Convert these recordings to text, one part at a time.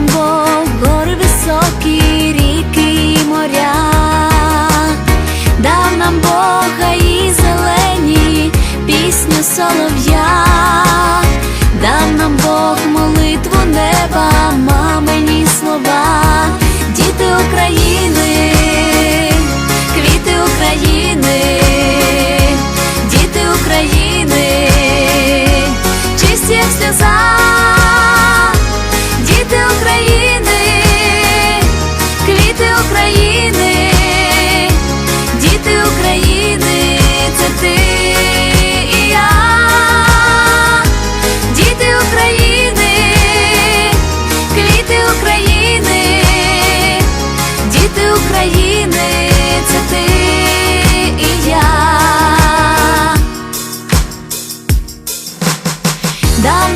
нам Бог, гори високі, і моря, дав нам Бога і зелені, пісню солов'я.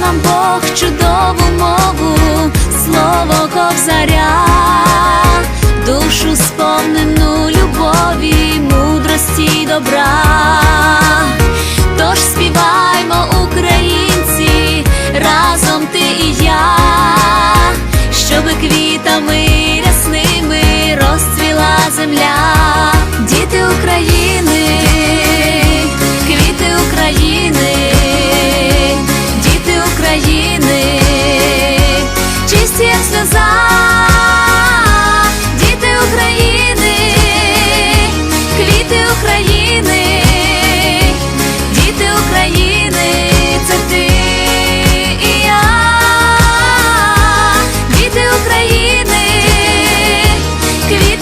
Нам Бог чудову мову, слово ковзаря, душу сповнену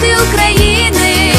Ти України.